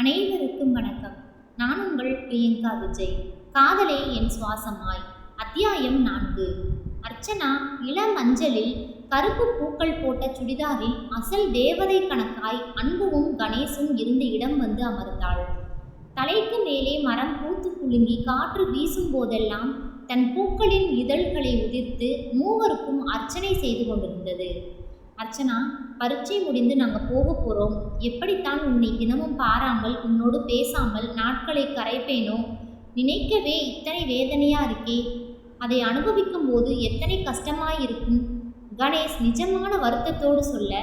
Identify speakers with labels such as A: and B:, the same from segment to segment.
A: அனைவருக்கும் வணக்கம். நான் உங்கள் பிரியங்கா விஜய். காதலே என் சுவாசமாய். அத்தியாயம் நான்கு. அர்ச்சனா இளம் மஞ்சளில் கருப்பு பூக்கள் போட்ட சுடிதாரில் அசல் தேவதை கணக்காய் அன்புவும் கணேசும் இருந்த இடம் வந்து அமர்ந்தாள். தலைக்கு மேலே மரம் பூத்து குலுங்கி காற்று வீசும் போதெல்லாம் தன் பூக்களின் இதழ்களை உதிர்த்து மூவருக்கும் அர்ச்சனை செய்து கொண்டிருந்தது. அர்ச்சனா பரீட்சை முடிந்து நாங்கள் போக போகிறோம் எப்படித்தான் உன்னை தினமும் பாராமல் உன்னோடு பேசாமல் நாட்களை கரைப்பேனோ? நினைக்கவே இத்தனை வேதனையாக இருக்கே. அதை அனுபவிக்கும் போது எத்தனை கஷ்டமாயிருக்கும்? கணேஷ் நிஜமான வருத்தத்தோடு சொல்ல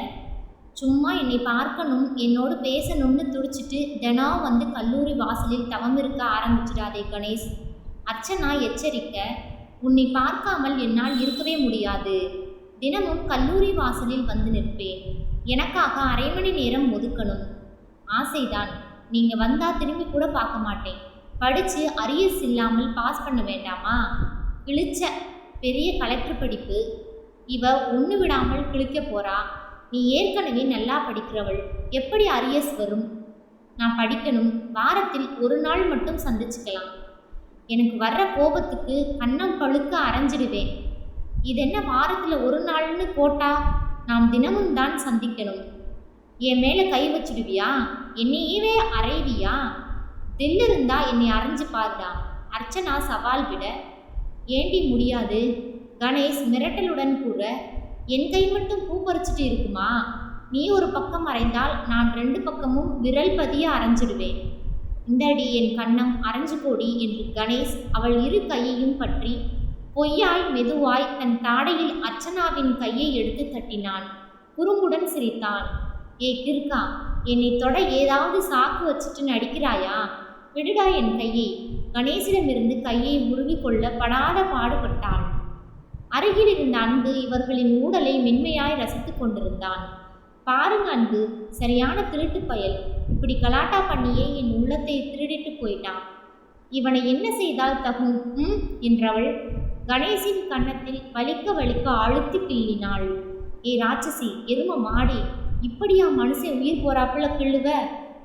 A: சும்மா என்னை பார்க்கணும் என்னோடு பேசணும்னு துடிச்சிட்டு தினம் வந்து கல்லூரி வாசலில் தவம் இருக்க ஆரம்பிச்சிடாதே கணேஷ். அர்ச்சனா எச்சரிக்க உன்னை பார்க்காமல் என்னால் இருக்கவே முடியாது. தினமும் கல்லூரி வாசலில் வந்து நிற்பேன். எனக்காக அரை மணி நேரம் ஒதுக்கணும். ஆசைதான். நீங்க வந்தா திரும்பி கூட பார்க்க மாட்டேன். படிச்சு அரியர்ஸ் இல்லாமல் பாஸ் பண்ண வேண்டாமா? கிழிச்ச பெரிய கலெக்டர் படிப்பு. இவ ஒன்று விடாமல் கிழிக்க போறா. நீ ஏற்கனவே நல்லா படிக்கிறவள். எப்படி அரியர்ஸ் வரும்? நான் படிக்கணும். வாரத்தில் ஒரு நாள் மட்டும் சந்திச்சுக்கலாம். எனக்கு வர்ற கோபத்துக்கு கண்ணம் பழுக்க அரைஞ்சிடுவேன். இதென்ன வாரத்தில் ஒரு நாள்னு போட்டா நாம் தினமும் தான் சந்திக்கணும். என் மேலே கை வச்சிடுவியா? என்னையவே அறைவியா? தில் இருந்தா என்னை அரைஞ்சு பாருடா. அர்ச்சனா சவால் விட ஏண்டி முடியாது? கணேஷ் மிரட்டலுடன் கூற என் கை மட்டும் பூ இருக்குமா? நீ ஒரு பக்கம் அரைந்தால் நான் ரெண்டு பக்கமும் விரல் பதிய அரைஞ்சிடுவேன் இந்தடி என் கண்ணம் அரைஞ்சு போடி என்று கணேஷ் அவள் இரு கையையும் பற்றி பொய்யாய் மெதுவாய் தன் தாடையில் அர்ச்சனாவின் கையை எடுத்து தட்டினான். குறும்புடன் சிரித்தான் ஏ கிற்கா என்னை தொட ஏதாவது சாக்கு வச்சுட்டு நடிக்கிறாயா? விடுடா என் கையை. கணேசிடமிருந்து கையை உருவிக்கொள்ள படாத பாடுபட்டாள். அருகில் இருந்த அன்பு இவர்களின் ஊடலை மென்மையாய் ரசித்துக் கொண்டிருந்தான். பாருங்க அன்பு சரியான திருட்டு பயல். இப்படி கலாட்டா பண்ணியே என் உள்ளத்தை திருடிட்டு போயிட்டான். இவனை என்ன செய்தால் தகும் ம்? என்றவள். கணேசின் கன்னத்தில் வலிக்க வலிக்க அழுத்தி கிள்ளினாள் ஏ ராட்சசி எரும மாடி இப்படியா மனுஷன் உயிர் போறாப்புல கிள்ளுவ?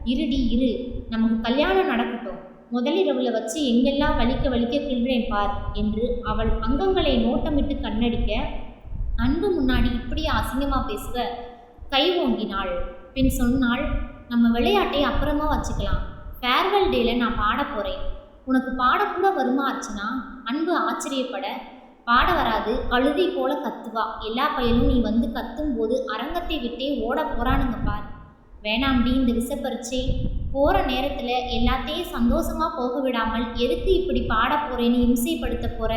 A: இருடி இரு. நமக்கு கல்யாணம் நடக்கட்டும். முதலிரவுல வச்சு எங்கெல்லாம் வலிக்க வலிக்க கிள்றேன் பார் என்று அவள் அங்கங்களை நோட்டமிட்டு கண்ணடிக்க அன்பு முன்னாடி இப்படியே அசிங்கமா பேசுவ? கை ஓங்கினாள். பின் சொன்னாள் நம்ம விளையாட்டை அப்புறமா வச்சுக்கலாம். ஃபேர்வெல் டேல நான் பாட போறேன். உனக்கு பாடக்கூட வருமா ஆச்சுன்னா அன்பு ஆச்சரியப்பட பாட வராது கழுதை போல கத்துவா. எல்லா பயலும் நீ வந்து கத்தும் போது அரங்கத்தை விட்டே ஓட போறானுங்க பார். வேணாம்டி இந்த விசப்பரிச்சை போற நேரத்துல எல்லாத்தையும் சந்தோஷமா போக விடாமல் எதுக்கு இப்படி பாட போறேன்னு இம்சைப்படுத்த போற?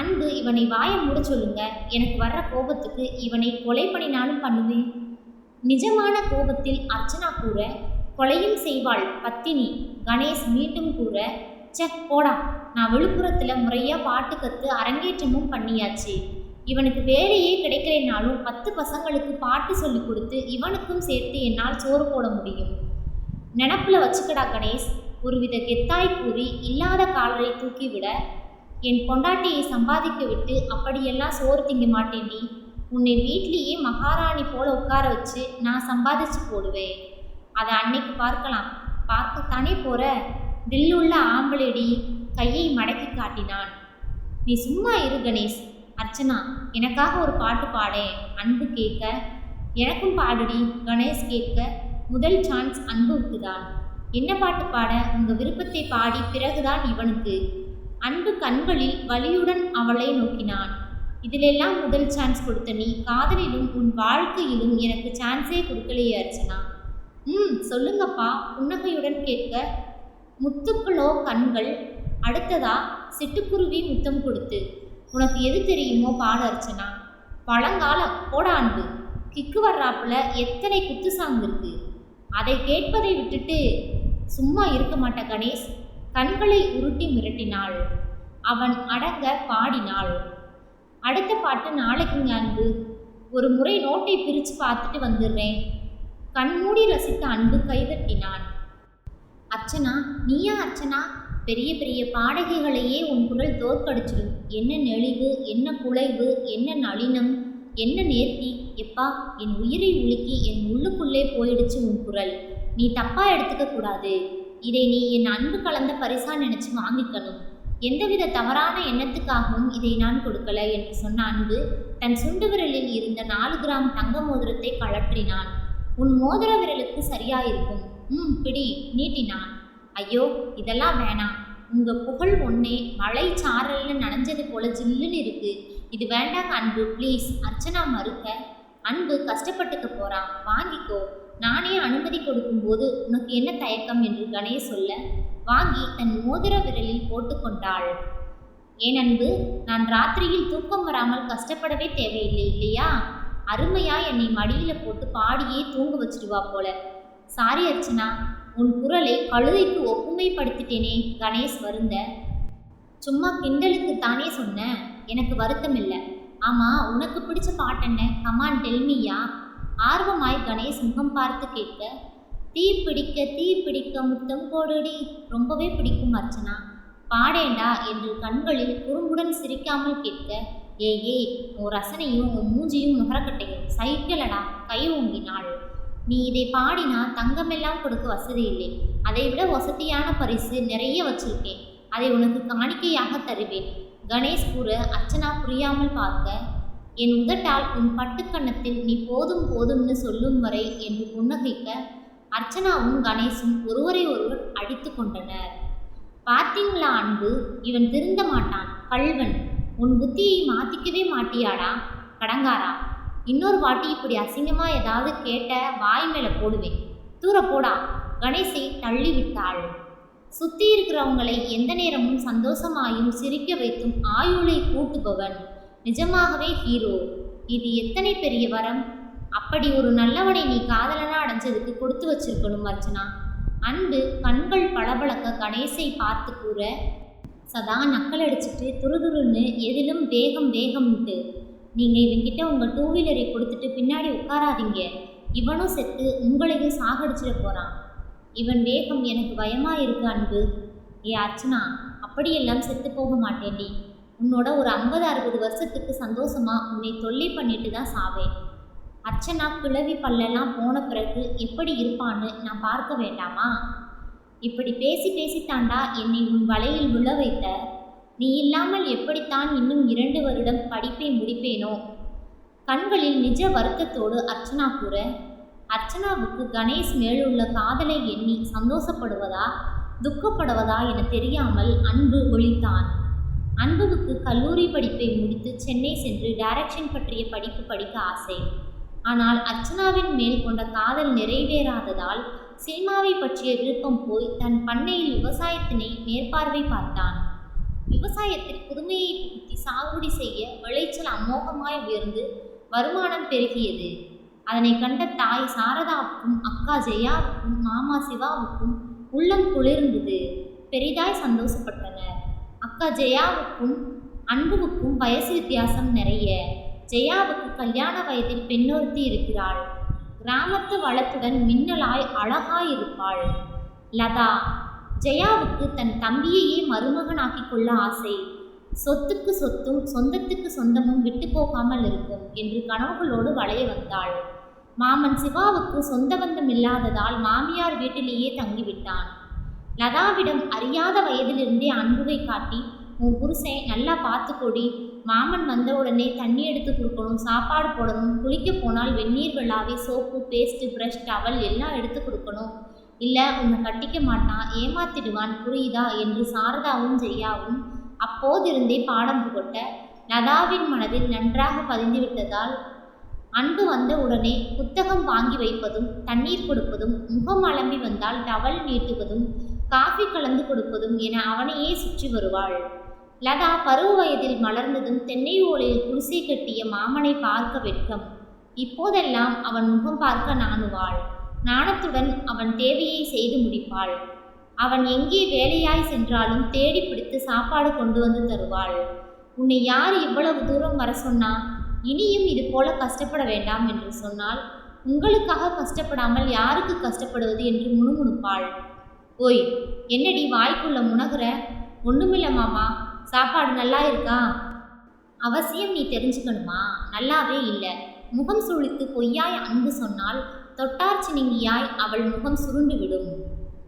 A: அன்பு இவனை வாய மூட சொல்லுங்க. எனக்கு வர்ற கோபத்துக்கு இவனை கொலை பண்ணினாலும் பண்ணுவேன். நிஜமான கோபத்தில் அர்ச்சனா கூற கொலையும் செய்வாள் பத்தினி. கணேஷ் மீண்டும் கூற சே போடா. நான் விழுப்புரத்தில் முறையாக பாட்டு கற்று அரங்கேற்றமும் பண்ணியாச்சு. இவனுக்கு வேலையே கிடைக்கலைனாலும் பத்து பசங்களுக்கு பாட்டு சொல்லி கொடுத்து இவனுக்கும் சேர்த்து என்னால் சோறு போட முடியும். நினப்பில் வச்சுக்கடா கணேஷ். ஒருவித கெத்தாய் கூறி இல்லாத காலரை தூக்கிவிட என் பொண்டாட்டியை சம்பாதிக்க விட்டு அப்படியெல்லாம் சோறு திங்க மாட்டேன்டி உன்னை வீட்லேயே மகாராணி போல உட்கார வச்சு நான் சம்பாதிச்சு போடுவேன். அதை அன்னைக்கு பார்க்கலாம். பார்க்கத்தானே போகிற தில்லுள்ள ஆம்பளேடி கையை மடக்கி காட்டினான். நீ சும்மா இரு கணேஷ். அர்ச்சனா எனக்காக ஒரு பாட்டு பாடேன் அன்பு கேட்க. எனக்கும் பாடுடி கணேஷ் கேட்க. முதல் சான்ஸ் அன்புக்கு தான் என்ன பாட்டு பாட? உங்க விருப்பத்தை பாடி பிறகுதான் இவனுக்கு. அன்பு கண்களில் வலியுடன் அவளை நோக்கினான். இதிலெல்லாம் முதல் சான்ஸ் கொடுத்த நீ. காதலிலும் உன் வாழ்க்கையிலும் எனக்கு சான்ஸே கொடுக்கலையே அர்ச்சனா. ம் சொல்லுங்கப்பா. புன்னகையுடன் கேட்க. முத்துக்களோ கண்கள் அடுத்ததா சிட்டுக்குருவி முத்தம் கொடுத்து உனக்கு எது தெரியுமோ பாட அர்ச்சனா. பழங்காலம் போட அன்பு. கிக்கு வர்றாப்புல எத்தனை குத்து சாங் இருக்கு? அதை கேட்பதை விட்டுட்டு சும்மா இருக்க மாட்ட கணேஷ். கண்களை உருட்டி மிரட்டினாள். அவன் அடங்க பாடினாள். அடுத்த பாட்டு நாளைக்குங்க அன்பு. ஒரு முறை நோட்டை பிரித்து பார்த்துட்டு வந்துடுறேன். கண்மூடி ரசித்த அன்பு கைதட்டினான். அர்ச்சனா நீயா அர்ச்சனா பெரிய பெரிய பாடகைகளையே உன் குரல் தோற்கடிச்சிடும். என்ன நெளிவு என்ன குலைவு என்ன நளினம் என்ன நேர்த்தி? எப்பா என் உயிரை உலுக்கி என் உள்ளுக்குள்ளே போயிடுச்சு உன் குரல். நீ தப்பா எடுத்துக்க கூடாது. இதை நீ என் அன்பு கலந்த பரிசா நினைச்சு வாங்கிக்கணும். எந்தவித தவறான எண்ணத்துக்காகவும் இதை நான் கொடுக்கல என்று சொன்ன அன்பு தன் சுண்டு விரலில் இருந்த நாலு கிராம் தங்க மோதிரத்தை கழற்றினான். உன் மோதிர விரலுக்கு சரியாயிருக்கும். ம் பிடி நீட்டினான். ஐயோ இதெல்லாம் வேணாம். உங்க புகழ் ஒன்னே மழை சாரல்னு நனைஞ்சது போல ஜில்லுன்னு இருக்கு. இது வேண்டாங்க அன்பு ப்ளீஸ். அர்ச்சனா மறுக்க அன்பு கஷ்டப்பட்டுக்க போறான். வாங்கிக்கோ. நானே அனுமதி கொடுக்கும்போது உனக்கு என்ன தயக்கம்? என்று கணேஷ் சொல்ல வாங்கி தன் மோதிர விரலில் போட்டுக்கொண்டாள் ஏன் அன்பு? நான் ராத்திரியில் தூக்கம் வராமல் கஷ்டப்படவே தேவையில்லை இல்லையா? அருமையா என்னை மடியில போட்டு பாடியே தூங்க வச்சிடுவா போல. சாரி அர்ச்சனா உன் குரலை கழுதைக்கு ஒப்புமைப்படுத்திட்டேனே கணேஷ் வருந்த. சும்மா கிண்டலுக்கு தானே சொன்னேன் எனக்கு வருத்தம் இல்லை ஆமாம் உனக்கு பிடிச்ச பாட்டென்ன? கமான் டெல்மியா ஆர்வமாய் கணேஷ் முகம் பார்த்து கேட்க தீ பிடிக்க தீ பிடிக்க முத்தம் போடுடி. ரொம்பவே பிடிக்கும் அர்ச்சனா. பாடேண்டா என்று கண்களில் குறும்புடன் சிரிக்காமல் கேட்க ஏ ஏய் உன் ரசனையும் உன் மூஞ்சியும் முகரக்கட்டையும் சைக்கிளடா கை ஓங்கினாள். நீ இதை பாடினா தங்கமெல்லாம் கொடுக்க வசதி இல்லை அதை விட வசதியான பரிசு நிறைய வச்சிருக்கேன். அதை உனக்கு காணிக்கையாக தருவேன். கணேஷ் கூற அர்ச்சனா புரியாமல் பார்க்க என் உதட்டால் உன் பட்டுக்கண்ணத்தில் நீ போதும் போதும்னு சொல்லும் வரை என்று புன்னகைக்க அர்ச்சனாவும் கணேஷும் ஒருவரை ஒருவர் அடித்து கொண்டனர். பார்த்தீங்களா அன்பு? இவன் திருந்த மாட்டான். கள்வன். உன் புத்தியை மாத்திக்கவே மாட்டியாடா? கடங்காரா? இன்னொரு வாட்டி இப்படி அசிங்கமாக ஏதாவது கேட்ட வாய் மேலே போடுவேன். தூர போடா. கணேசை தள்ளி விட்டாள். சுத்தி இருக்கிறவங்களை எந்த நேரமும் சந்தோஷமாயும் சிரிக்க வைத்தும் ஆயுளை கூட்டுபவன் நிஜமாகவே ஹீரோ. இது எத்தனை பெரிய வரம்? அப்படி ஒரு நல்லவனை நீ காதலனா அடைஞ்சதுக்கு கொடுத்து வச்சிருக்கணும் அர்ச்சனா. அன்பு கண்கள் பளபளக்க கணேசை பார்த்து கூற சதா நக்கல் அடிச்சிட்டு துருதுருன்னு எதிலும் வேகம் வேகம்ட்டு நீங்கள் இவங்கிட்ட உங்கள் டூ வீலரை கொடுத்துட்டு பின்னாடி உட்காராதீங்க. இவனும் செத்து உங்களையும் சாகடிச்சிட போகிறான் இவன் வேகம் எனக்கு பயமாக இருக்கு அன்பு. ஏ அர்ச்சனா அப்படியெல்லாம் செத்து போக மாட்டேன்டி உன்னோட ஒரு ஐம்பது அறுபது வருஷத்துக்கு சந்தோஷமாக உன்னை தொல்லை பண்ணிட்டு தான் சாவேன். அர்ச்சனா கிழவி பல்லெல்லாம் போன பிறகு எப்படி இருப்பான்னு நான் பார்க்க வேண்டாமா? இப்படி பேசி பேசித்தாண்டா என்னை உன் வலையில் விழ வைத்த நீ இல்லாமல் எப்படித்தான் இன்னும் இரண்டு வருடம் படிப்பை முடிப்பேனோ? கண்களில் நிஜ வருத்தத்தோடு அர்ச்சனா கூற அர்ச்சனாவுக்கு கணேஷ் மேலுள்ள காதலை எண்ணி சந்தோஷப்படுவதா துக்கப்படுவதா என தெரியாமல் அன்பு ஒழித்தான். அன்புவுக்கு கல்லூரி படிப்பை முடித்து சென்னை சென்று டைரக்ஷன் பற்றிய படிப்பு படிக்க ஆசை. ஆனால் அர்ச்சனாவின் மேல் கொண்ட காதல் நிறைவேறாததால் சினிமாவை பற்றிய விருப்பம் போய் தன் பண்ணையில் விவசாயத்தினை மேற்பார்வை பார்த்தான். விவசாயத்தில் புதுமையை புகுத்தி சாகுபடி செய்ய விளைச்சல் அமோகமாய் உயர்ந்து வருமானம் பெருகியது. அதனை கண்ட தாய் சாரதாவுக்கும் அக்கா ஜெயாவுக்கும் மாமா சிவாவுக்கும் உள்ளம் குளிர்ந்தது. பெரிதாய் சந்தோஷப்பட்டனர். அக்கா ஜெயாவுக்கும் அன்புவுக்கும் வயசு வித்தியாசம் நிறைய. ஜெயாவுக்கு கல்யாண வயதில் பெண்ணொருத்தி இருக்கிறாள். கிராமத்து வளத்துடன் மின்னலாய் அழகாய் இருப்பாள். லதா ஜெயாவுக்கு தன் தம்பியையே மருமகனாக்கிக் கொள்ள ஆசை. சொத்துக்கு சொத்தும் சொந்தத்துக்கு சொந்தமும் விட்டு போகாமல் இருக்கும் என்று கனவுகளோடு வளைய வந்தாள். மாமன் சிவாவுக்கு சொந்த பந்தம் இல்லாததால் மாமியார் வீட்டிலேயே தங்கிவிட்டான். லதாவிடம் அறியாத வயதிலிருந்தே அன்புவை காட்டி உன் புருஷன் நல்லா பார்த்துக்கொடி. மாமன் வந்த உடனே தண்ணி எடுத்து கொடுக்கணும் சாப்பாடு போடணும் குளிக்க போனால் வெந்நீர் விழாவே சோப்பு பேஸ்ட்டு ப்ரஷ் டவல் எல்லாம் எடுத்து கொடுக்கணும். இல்லை உன்னை கட்டிக்க மாட்டான் ஏமாத்திடுவான் புரியுதா? என்று சாரதாவும் ஜெயாவும் அப்போதிருந்தே பாடம் புகட்ட லதாவின் மனதில் நன்றாக பதிந்துவிட்டதால் அன்பு வந்த உடனே புத்தகம் வாங்கி வைப்பதும் தண்ணீர் கொடுப்பதும் முகம் அலம்பி வந்தால் டவல் நீட்டுவதும் காஃபி கலந்து கொடுப்பதும் என அவனையே சுற்றி வருவாள். லதா பருவ வயதில் மலர்ந்ததும் தென்னை ஓலையில் குடிசை கட்டிய மாமனை பார்க்க வெட்கம். இப்போதெல்லாம் அவன் முகம் பார்க்க நாணுவாள். நாணத்துடன் அவன் தேவையை செய்து முடிப்பாள். அவன் எங்கே வேலையாய் சென்றாலும் தேடி பிடித்து சாப்பாடு கொண்டு வந்து தருவாள். உன்னை யார் இவ்வளவு தூரம் வர சொன்னா? இனியும் இது போல கஷ்டப்பட வேண்டாம் என்று சொன்னால் உங்களுக்காக கஷ்டப்படாமல் யாருக்கு கஷ்டப்படுவது? என்று முணுமுணுப்பாள். ஓய் என்னடி வாய்க்குள்ள முனகுற? ஒண்ணுமில்ல மாமா சாப்பாடு நல்லா இருக்கா? அவசியம் நீ தெரிஞ்சுக்கணுமா? நல்லாவே இல்லை. முகம் சுழித்து பொய்யாய் அன்பு சொன்னால் தொட்டார்ச்சினிங்கியாய் அவள் முகம் சுருண்டு விடும்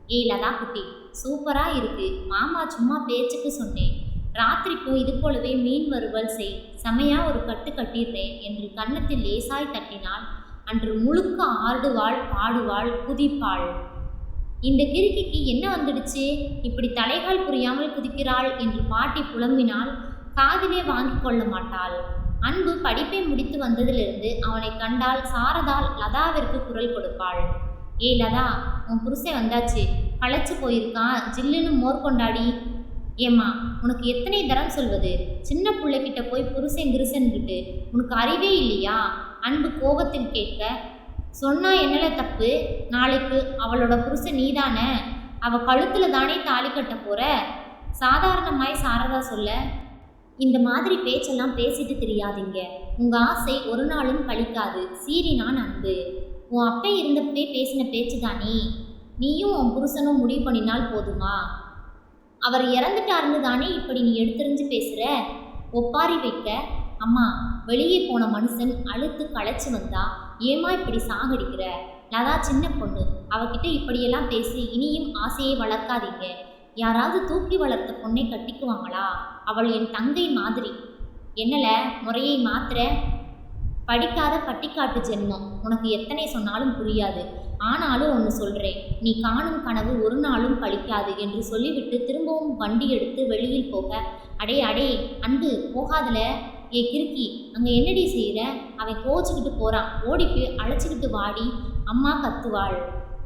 A: ஏய் லதா குட்டி சூப்பராக இருக்கு. மாமா சும்மா பேச்சுக்கு சொன்னேன். ராத்திரிக்கும் இது போலவே மீன் வறுவல் செய். செமையா ஒரு கட்டு கட்டிடுறேன் என்று கன்னத்தில் லேசாய் தட்டினாள். அன்று முழுக்க ஆடுவாள் பாடுவாள் குதிப்பாள். இந்த கிறுக்கிக்கு என்ன வந்துடுச்சு? இப்படி தலைகால் புரியாமல் குதிக்கிறாள் என்று பாட்டி புலம்பினால் காதிலே வாங்கிக் கொள்ள மாட்டாள். அன்பு படிப்பை முடித்து வந்ததிலிருந்து அவனை கண்டால் சாரதால் லதாவிற்கு குரல் கொடுப்பாள். ஏய் லதா உன் புருஷன் வந்தாச்சு. களைச்சு போயிருக்கான் ஜில்லுன்னு மோர் கொண்டாடி. ஏம்மா உனக்கு எத்தனை தரம் சொல்வது? சின்ன பிள்ளைகிட்ட போய் புருஷன் கிருசன்கிட்டு உனக்கு அறிவே இல்லையா? அன்பு கோபத்தில் கேட்க சொன்னா என்னல தப்பு? நாளைக்கு அவளோட புருஷன் நீதானே? அவ கழுத்துல தானே தாலி கட்ட போற? சாதாரணமாய் சாரதா சொல்ல இந்த மாதிரி பேச்செல்லாம் பேசிட்டு தெரியாதீங்க. உங்க ஆசை ஒரு நாளும் பழிக்காது. சீறினான் அன்பு. உன் அப்பே இருந்தப்பே பேசின பேச்சு தானே நீயும் உன் புருஷனும் முடிவு பண்ணினால் போதுமா? அவர் இறந்துட்டாருன்னு தானே இப்படி நீ எடுத்தெறிஞ்சு பேசுற? ஒப்பாரி வைக்க. அம்மா வெளியே போன மனுஷன் அழுத்து களைச்சு வந்தா ஏமா இப்படி சாகடிக்கிற? லதா சின்ன பொண்ணு. அவகிட்ட இப்படியெல்லாம் பேசி இனியும் ஆசையை வளர்க்காதீங்க. யாராவது தூக்கி வளர்த்த பொண்ணை கட்டிக்குவாங்களா? அவள் என் தங்கை மாதிரி. என்னல முறையை மாத்திர? படிக்காத பட்டிக்காட்டு ஜென்மம். உனக்கு எத்தனை சொன்னாலும் புரியாது. ஆனாலும் ஒன்று சொல்கிறேன் நீ காணும் கனவு ஒரு நாளும் பழிக்காது என்று சொல்லிவிட்டு திரும்பவும் வண்டி எடுத்து வெளியில் போக. அடே அடே அன்பு போகாதல. ஏ கிறுக்கி அங்கே என்னடி செய்கிற அவன் கோச்சிக்கிட்டு போகிறான் ஓடி அழைச்சிக்கிட்டு வாடி. அம்மா கத்துவாள்.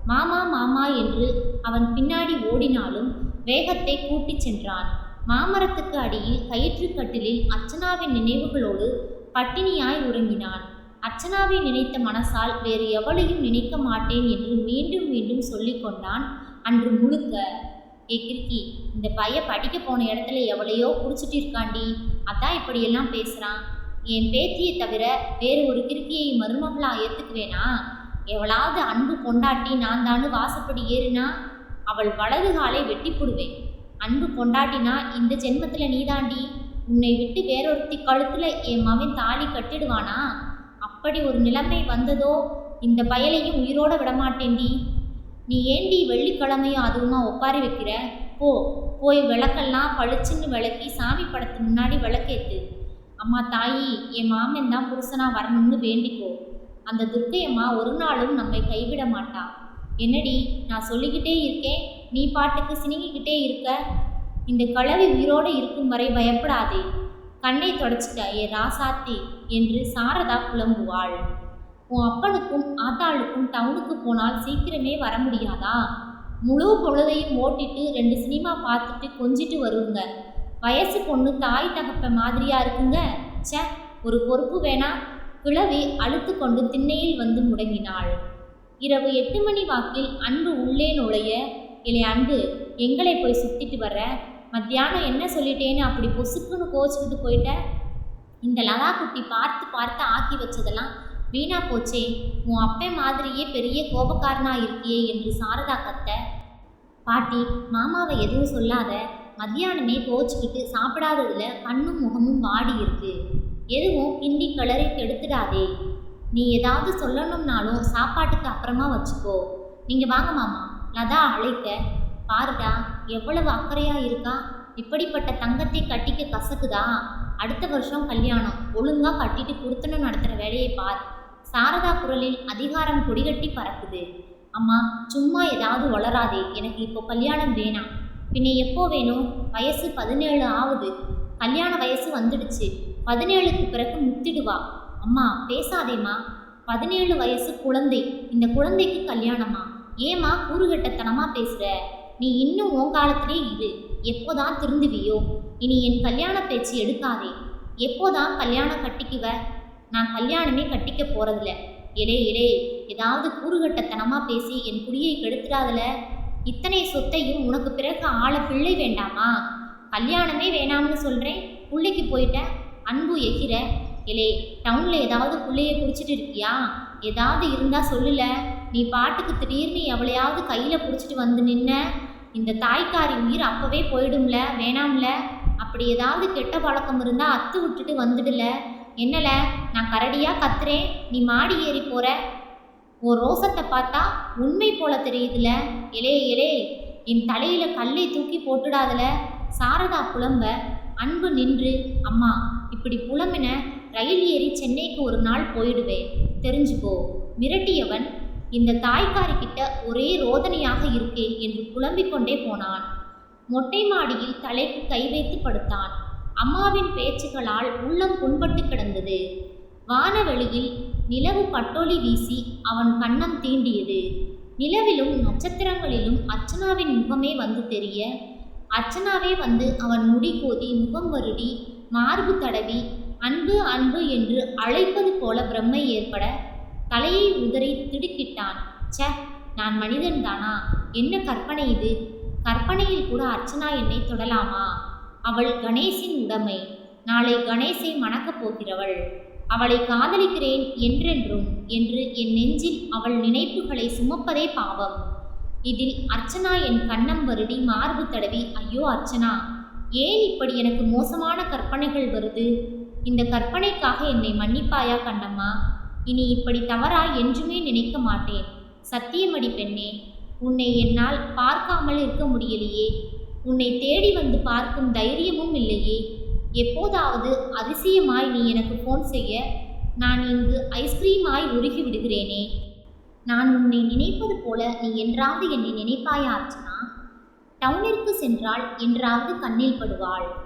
A: மாமா மாமா என்று அவன் பின்னாடி ஓடினாலும் வேகத்தை கூட்டிச் சென்றான். மாமரத்துக்கு அடியில் கயிற்றுக்கட்டிலில் அர்ச்சனாவின் நினைவுகளோடு பட்டினியாய் உறங்கினான். அர்ச்சனாவை நினைத்த மனசால் வேறு எவளையும் நினைக்க மாட்டேன் என்று மீண்டும் மீண்டும் சொல்லிக்கொண்டான் அன்று முழுக்க. ஏ கிருக்கி இந்த பைய படிக்க போன இடத்துல எவளையோ குடிச்சிட்டு இருக்காண்டி. அதான் இப்படியெல்லாம் பேசுகிறான் என் பேத்தியை தவிர வேறு ஒரு கிருக்கியை மருமகளா ஏற்றுக்குவேனா எவளாவது அன்பு கொண்டாட்டி நான் தானு வாசப்படி ஏறுனா அவள் வலது காலை வெட்டி போடுவேன். அன்பு கொண்டாட்டினா இந்த ஜென்மத்தில் நீதாண்டி. உன்னை விட்டு வேறொருத்தி கழுத்தில் என் மவன் தாலி கட்டிடுவானா? அப்படி ஒரு நிலைமை வந்ததோ இந்த பயலையும் உயிரோட விடமாட்டேன்டி. நீ ஏண்டி வெள்ளிக்கிழமையும் அதுவுமா ஒப்பாரி வைக்கிற? போ போய் விளக்கெல்லாம் பளிச்சுன்னு விளக்கி சாமி படத்து முன்னாடி விளக்கேத்து. அம்மா தாயி என் மாமன் தான் புருஷனாக வரணும்னு வேண்டிக்கோ. அந்த துர்க்கையம்மா ஒரு நாளும் நம்மை கைவிட மாட்டா என்னடி நான் சொல்லிக்கிட்டே இருக்கேன் நீ பாட்டுக்கு சினிங்கிக்கிட்டே இருக்க? இந்த கலவி உயிரோடு இருக்கும் வரை பயப்படாதே. கண்ணை தொடச்சிட்ட ஏ ராசாத்தி என்று சாரதா புலம்புவாள். உன் அப்பனுக்கும் ஆத்தாளுக்கும் டவுனுக்கு போனால் சீக்கிரமே வர முடியாதா? முழு பொழுதையும் ஓட்டிட்டு ரெண்டு சினிமா பார்த்துட்டு கொஞ்சிட்டு வருங்க. வயசு பொண்ணு தாய் தகப்ப மாதிரியா இருக்குங்க. ச்சே ஒரு பொறுப்பு வேணா. கிழவி அழுத்து கொண்டு திண்ணையில் வந்து முடங்கினாள். இரவு எட்டு மணி வாக்கில் அன்பு உள்ளே நுழைய இல்லை அன்பு எங்களை போய் சுத்திட்டு வர்ற? மத்தியானம் என்ன சொல்லிட்டேன்னு அப்படி பொசுக்குன்னு கோச்சிக்கிட்டு போயிட்ட இந்த லதா குட்டி பார்த்து பார்த்து ஆக்கி வச்சதெல்லாம் வீணா போச்சே. உன் அப்பே மாதிரியே பெரிய கோபக்காரனா இருக்கியே என்று சாரதா கத்த பாட்டி மாமாவை எதுவும் சொல்லாத. மத்தியானமே கோச்சிக்கிட்டு சாப்பிடாததுல கண்ணும் முகமும் வாடி இருக்கு. எதுவும் கிண்டி கிளறி கெடுத்துடாதே. நீ ஏதாவது சொல்லணும்னாலும் சாப்பாட்டுக்கு அப்புறமா வச்சுக்கோ. நீங்க வாங்க மாமா. லதா அழைக்க. பாருடா எவ்வளவு அக்கறையா இருக்கா? இப்படிப்பட்ட தங்கத்தை கட்டிக்க கசக்குதா? அடுத்த வருஷம் கல்யாணம். ஒழுங்கா கட்டிட்டு குடுத்தனம் நடத்துற வேலையை பார். சாரதா குரலில் அதிகாரம் கொடிகட்டி பறக்குது அம்மா சும்மா ஏதாவது வளராதே. எனக்கு இப்போ கல்யாணம் வேணாம். பின்ன எப்போ வேணும்? வயசு பதினேழு ஆகுது கல்யாண வயசு வந்துடுச்சு. பதினேழுக்கு பிறகு முத்திடுவா. அம்மா பேசாதேம்மா. பதினேழு வயசு குழந்தை. இந்த குழந்தைக்கு கல்யாணமா? ஏம்மா கூறுகட்டத்தனமா பேசுற? நீ இன்னும் உன் காலத்திலே இரு. எப்போதான் திருந்துவியோ? இனி என் கல்யாண பேச்சு எடுக்காதே. எப்போதான் கல்யாணம் கட்டிக்குவ? நான் கல்யாணமே கட்டிக்க போறதில்ல. எடே எடே ஏதாவது கூறுகட்டத்தனமா பேசி என் குடியை கெடுத்துடாதல? இத்தனை சொத்தையும் உனக்கு பிறகு ஆள பிள்ளை வேண்டாமா? கல்யாணமே வேணாம்னு சொல்றேன். புள்ளைக்கு போயிட்ட அன்பு எகிற எலே டவுனில் ஏதாவது பிள்ளையை பிடிச்சிட்டு இருக்கியா? ஏதாவது இருந்தால் சொல்லல. நீ பாட்டுக்கு திடீர்னு எவளையாவது கையில் பிடிச்சிட்டு வந்து நின்ன. இந்த தாய்க்காரி உயிர் அப்பவே போயிடும்ல வேணாம்ல. அப்படி ஏதாவது கெட்ட பழக்கம் இருந்தால் அத்து விட்டுட்டு வந்துடுல. என்னல நான் கரடியாக கத்துறேன். நீ மாடி ஏறி போற. உன் ரோசத்தை பார்த்தா உண்மை போல தெரியுதுல. இலே இலே என் தலையில கல்லை தூக்கி போட்டுடாதல. சாரதா புலம்ப. அன்பு நின்று அம்மா இப்படி புலம்பின ரயில் ஏறி சென்னைக்கு ஒரு நாள் போயிடுவேன். தெரிஞ்சுக்கோ மிரட்டியவன் இந்த தாய்க்காரிக்கிட்ட ஒரே ரோதனையாக இருக்கே என்று புலம்பிக் கொண்டே போனான். மொட்டை மாடியில் தலைக்கு கை வைத்து படுத்தான். அம்மாவின் பேச்சுகளால் உள்ளம் புண்பட்டு கிடந்தது. வானவெளியில் நிலவு பட்டோலி வீசி அவன் கண்ணம் தீண்டியது. நிலவிலும் நட்சத்திரங்களிலும் அர்ச்சனாவின் முகமே வந்து தெரிய அர்ச்சனாவே வந்து அவன் முடி கோதி முகம் வருடி மார்பு தடவி அன்பு அன்பு என்று அழைப்பது போல பிரம்மை ஏற்பட தலையை உதறி திடுக்கிட்டான். ச நான் மனிதன்தானா என்ன கற்பனை இது? கற்பனையில் கூட அர்ச்சனா என்னை தொடலாமா? அவள் கணேசின் உடைமை. நாளை கணேசை மணக்கப் போகிறவள். அவளை காதலிக்கிறேன் என்றென்றும் என்று என் நெஞ்சில் அவள் நினைப்புகளை சுமப்பதே பாவம். இதில் அர்ச்சனா என் கண்ணம் வருடி மார்பு தடவி ஐயோ அர்ச்சனா ஏன் இப்படி எனக்கு மோசமான கற்பனைகள் வருது? இந்த கற்பனைக்காக என்னை மன்னிப்பாயா கண்ணம்மா இனி இப்படி தவறாய் என்றுமே நினைக்க மாட்டேன். சத்தியமடி பெண்ணே உன்னை என்னால் பார்க்காமல் இருக்க முடியலையே. உன்னை தேடி வந்து பார்க்கும் தைரியமும் இல்லையே. எப்போதாவது அதிசயமாய் நீ எனக்கு ஃபோன் செய்ய நான் இங்கு ஐஸ்கிரீமாய் உருகி விடுகிறேனே. நான் உன்னை நினைப்பது போல நீ என்றாவது என்னை நினைப்பாயா அர்ச்சனா? டவுனிற்கு சென்றால் என்றாவது கண்ணில் படுவாள்.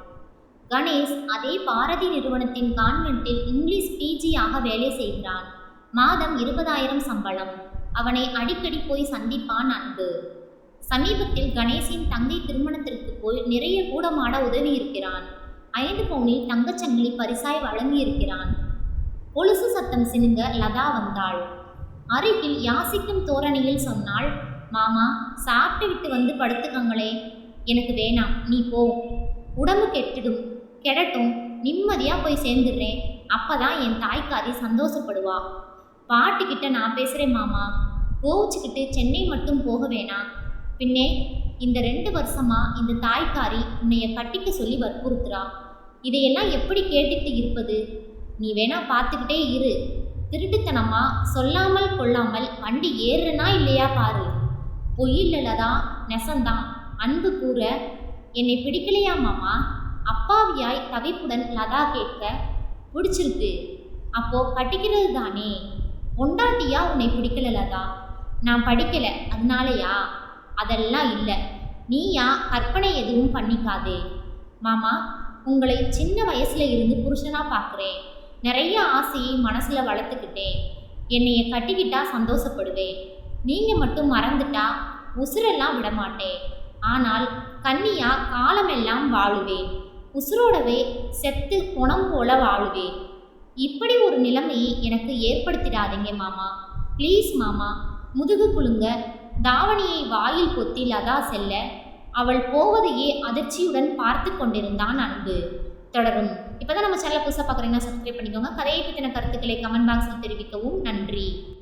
A: கணேஷ் அதே பாரதி நிறுவனத்தின் கான்வென்ட்டில் இங்கிலீஷ் பிஜியாக வேலை செய்கிறான். மாதம் இருபதாயிரம் சம்பளம். அவனை அடிக்கடி போய் சந்திப்பான் அன்பு. சமீபத்தில் கணேஷின் தங்கை திருமணத்திற்கு போய் நிறைய கூடமாட உதவி இருக்கிறான். ஐந்து பவுனில் தங்கச்சங்கிலி பரிசாய் வழங்கியிருக்கிறான். கொலுசு சத்தம் சினுங்க லதா வந்தாள். அருகில் யாசிக்கும் தோரணியில் சொன்னாள் மாமா சாப்பிட்டு விட்டு வந்து படுத்துக்கங்களே. எனக்கு வேணாம். நீ போ. உடம்பு கெட்டுடும். கெடட்டும் நிம்மதியாக போய் சேர்ந்துடுறேன். அப்போ தான் என் தாய்க்காரி சந்தோஷப்படுவா. பாட்டிக்கிட்ட நான் பேசுகிறேன் மாமா. கோவிச்சுக்கிட்டு சென்னை மட்டும் போக வேணாம். பின்னே இந்த ரெண்டு வருஷமா இந்த தாய்க்காரி உன்னைய கட்டிக்க சொல்லி வற்புறுத்துறா. இதையெல்லாம் எப்படி கேட்டுக்கிட்டு இருப்பது? நீ வேணா பார்த்துக்கிட்டே இரு. திருட்டுத்தனமா சொல்லாமல் கொள்ளாமல் வண்டி ஏறுறனா இல்லையா பாரு. பொய்யில்லதான் நெசந்தான். அன்பு கூற என்னை பிடிக்கலையா மாமா? அப்பாவியாய் தவிப்புடன் லதா கேட்க பிடிச்சிருக்கு. அப்போ படிக்கிறது தானே. பொண்டாட்டியா உன்னை பிடிக்கல லதா? நான் படிக்கல. அதனாலயா? அதெல்லாம் இல்லை. நீயா கற்பனை எதுவும் பண்ணிக்காதே. மாமா உங்களை சின்ன வயசுல இருந்து புருஷனா பார்க்குறேன் நிறைய ஆசையை மனசுல வளர்த்துக்கிட்டேன். என்னைய கட்டிக்கிட்டா சந்தோஷப்படுவேன். நீங்க மட்டும் மறந்துட்டா உசுரெல்லாம் விடமாட்டேன். ஆனால் கன்னியா காலமெல்லாம் வாழுவேன். உசுரோடவே செத்து குணம் போல வாழுவேன் இப்படி ஒரு நிலைமையை எனக்கு ஏற்படுத்திடாதீங்க மாமா. ப்ளீஸ் மாமா. முதுகு குலுங்க தாவணியை வாயில் பொத்தி லதா செல்ல அவள் போவதையே அதிர்ச்சியுடன் பார்த்து கொண்டிருந்தான் அன்பு. தொடரும். இப்போதான் நம்ம சேனலை புதுசாக பார்க்குறீங்கன்னா சப்ஸ்கிரைப் பண்ணிக்கோங்க. கதையை பற்றின கருத்துக்களை கமெண்ட் பாக்ஸில் தெரிவிக்கவும். நன்றி.